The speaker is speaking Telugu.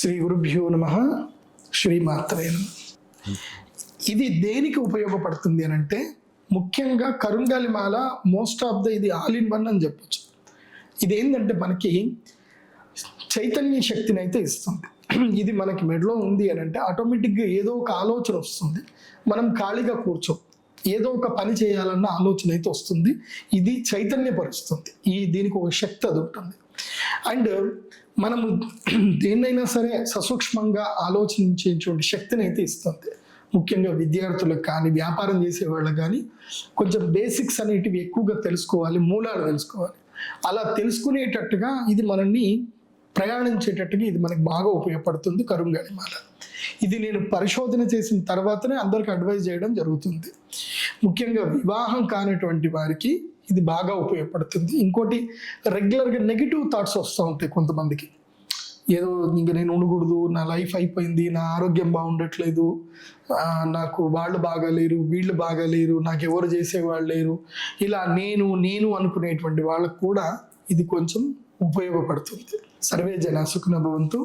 శ్రీ గురుభ్యో నమ శ్రీమాత్రే మాత్రమే ఇది దేనికి ఉపయోగపడుతుంది అని అంటే ముఖ్యంగా కరుంగాలి మాల మోస్ట్ ఆఫ్ ద ఇది ఆల్ ఇన్ వన్ అని చెప్పొచ్చు. ఇది ఏంటంటే మనకి చైతన్య శక్తిని అయితే ఇస్తుంది. ఇది మనకి మెడలో ఉంది అని అంటే ఆటోమేటిక్గా ఏదో ఒక ఆలోచన వస్తుంది. మనం ఖాళీగా కూర్చో. ఏదో ఒక పని చేయాలన్న ఆలోచన అయితే వస్తుంది. ఇది చైతన్యపరుస్తుంది. ఈ దీనికి ఒక శక్తి అది ఉంటుంది. అండ్ మనము దేన్నైనా సరే ససూక్ష్మంగా ఆలోచించేటువంటి శక్తిని అయితే ఇస్తుంది. ముఖ్యంగా విద్యార్థులకు కానీ వ్యాపారం చేసే వాళ్ళకి కానీ కొంచెం బేసిక్స్ అనేటివి ఎక్కువగా తెలుసుకోవాలి మూలాలు తెలుసుకోవాలి. అలా తెలుసుకునేటట్టుగా ఇది మనల్ని ప్రయాణించేటట్టుగా ఇది మనకు బాగా ఉపయోగపడుతుంది కరుంగాడి మాల ఇది నేను పరిశోధన చేసిన తర్వాతనే అందరికి అడ్వైజ్ చేయడం జరుగుతుంది. ముఖ్యంగా వివాహం కానటువంటి వారికి ఇది బాగా ఉపయోగపడుతుంది. ఇంకోటి రెగ్యులర్గా నెగిటివ్ థాట్స్ వస్తూ ఉంటాయి కొంతమందికి. ఏదో ఇంకా నేను ఉండకూడదు నా లైఫ్ అయిపోయింది నా ఆరోగ్యం బాగుండట్లేదు నాకు వాళ్ళు బాగాలేరు వీళ్ళు బాగాలేరు నాకు ఎవరు చేసేవాళ్ళు లేరు. ఇలా నేను నేను అనుకునేటువంటి వాళ్ళకు కూడా ఇది కొంచెం ఉపయోగపడుతుంది. సర్వే జన సుఖన భవంతు.